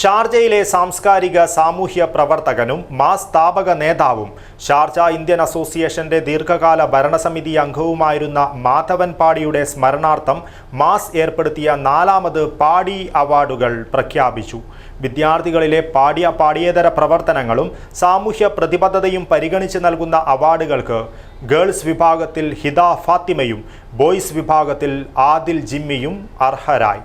ഷാർജയിലെ സാംസ്കാരിക സാമൂഹ്യ പ്രവർത്തകനും മാ സ്ഥാപക നേതാവും ഷാർജ ഇന്ത്യൻ അസോസിയേഷന്റെ ദീർഘകാല ഭരണസമിതി അംഗവുമായിരുന്ന മാധവൻ പാടിയുടെ സ്മരണാർത്ഥം മാസ് ഏർപ്പെടുത്തിയ നാലാമത് പാടി അവാർഡുകൾ പ്രഖ്യാപിച്ചു. വിദ്യാർത്ഥികളിലെ പാടിയ പാടിയേതര പ്രവർത്തനങ്ങളും സാമൂഹ്യ പ്രതിബദ്ധതയും പരിഗണിച്ച് നൽകുന്ന അവാർഡുകൾക്ക് ഗേൾസ് വിഭാഗത്തിൽ ഹിദ ഫാത്തിമയും ബോയ്സ് വിഭാഗത്തിൽ ആദിൽ ജിമ്മിയും അർഹരായി.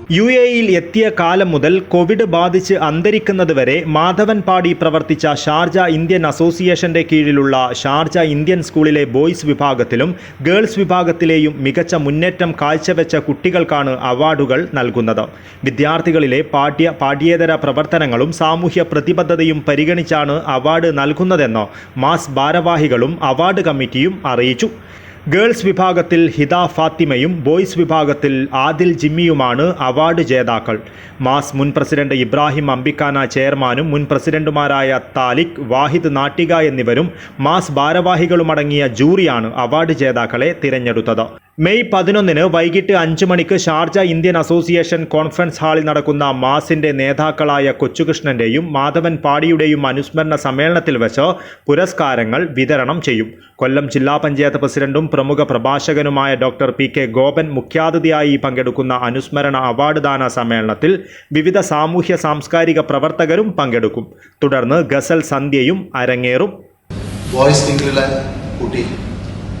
യു എയിൽ എത്തിയ കാലം മുതൽ കോവിഡ് ബാധിച്ച് അന്തരിക്കുന്നതുവരെ മാധവൻ പാടി പ്രവർത്തിച്ച ഷാർജ ഇന്ത്യൻ അസോസിയേഷന്റെ കീഴിലുള്ള ഷാർജ ഇന്ത്യൻ സ്കൂളിലെ ബോയ്സ് വിഭാഗത്തിലും ഗേൾസ് വിഭാഗത്തിലെയും മികച്ച മുന്നേറ്റം കാഴ്ചവെച്ച കുട്ടികൾക്കാണ് അവാർഡുകൾ നൽകുന്നത്. വിദ്യാർത്ഥികളിലെ പാഠ്യ പാഠ്യേതര പ്രവർത്തനങ്ങളും സാമൂഹ്യ പ്രതിബദ്ധതയും പരിഗണിച്ചാണ് അവാർഡ് നൽകുന്നതെന്ന് മാസ് ഭാരവാഹികളും അവാർഡ് കമ്മിറ്റിയും അറിയിച്ചു. ഗേൾസ് വിഭാഗത്തിൽ ഹിദ ഫാത്തിമയും ബോയ്സ് വിഭാഗത്തിൽ ആദിൽ ജിമ്മിയുമാണ് അവാർഡ് ജേതാക്കൾ. മാസ് മുൻ പ്രസിഡന്റ് ഇബ്രാഹിം അംബിക്കാന ചെയർമാനും മുൻ പ്രസിഡന്റുമാരായ താലിഖ് വാഹിദ് നാട്ടിക എന്നിവരും മാസ് ഭാരവാഹികളുമടങ്ങിയ ജൂറിയാണ് അവാർഡ് ജേതാക്കളെ തിരഞ്ഞെടുത്തത്. മെയ് പതിനൊന്നിന് വൈകിട്ട് അഞ്ച് മണിക്ക് ഷാർജ ഇന്ത്യൻ അസോസിയേഷൻ കോൺഫറൻസ് ഹാളിൽ നടക്കുന്ന മാസിന്റെ നേതാക്കളായ കൊച്ചുകൃഷ്ണന്റെയും മാധവൻ പാടിയുടെയും അനുസ്മരണ സമ്മേളനത്തിൽ വെച്ച് പുരസ്കാരങ്ങൾ വിതരണം ചെയ്യും. കൊല്ലം ജില്ലാ പഞ്ചായത്ത് പ്രസിഡന്റും പ്രമുഖ പ്രഭാഷകനുമായ ഡോക്ടർ പി. കെ. ഗോപൻ മുഖ്യാതിഥിയായി പങ്കെടുക്കുന്ന അനുസ്മരണ അവാർഡ് ദാന സമ്മേളനത്തിൽ വിവിധ സാമൂഹ്യ സാംസ്കാരിക പ്രവർത്തകരും പങ്കെടുക്കും. തുടർന്ന് ഗസൽ സന്ധ്യയും അരങ്ങേറും. വോയിസ്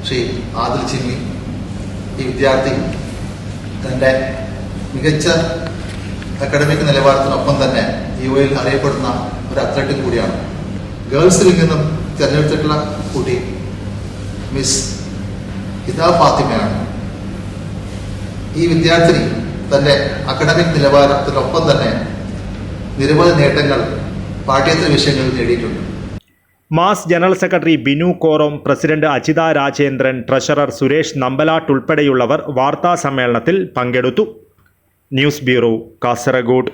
ശ്രീ ആദിൽ ഈ വിദ്യാർത്ഥി തന്റെ മികച്ച അക്കാഡമിക് നിലവാരത്തിനൊപ്പം തന്നെ യു എയിൽ അറിയപ്പെടുന്ന ഒരു അത്ലറ്റും കൂടിയാണ്. ഗേൾസിൽ നിന്നും തിരഞ്ഞെടുത്തിട്ടുള്ള കുട്ടി മിസ് ഹിദ ഫാത്തിമയാണ്. ഈ വിദ്യാർത്ഥിനി തന്റെ അക്കാഡമിക് നിലവാരത്തിനൊപ്പം തന്നെ നിരവധി നേട്ടങ്ങൾ പാഠ്യേതര വിഷയങ്ങളിൽ നേടിയിട്ടുണ്ട്. Mass general secretary Binu Korom president Ajitha Rajendran treasurer Suresh Nambalat ഉൾപ്പെടെയുള്ളവർ വാർത്താ സമ്മേളനത്തിൽ പങ്കെടുത്തു. News bureau Kasaragod.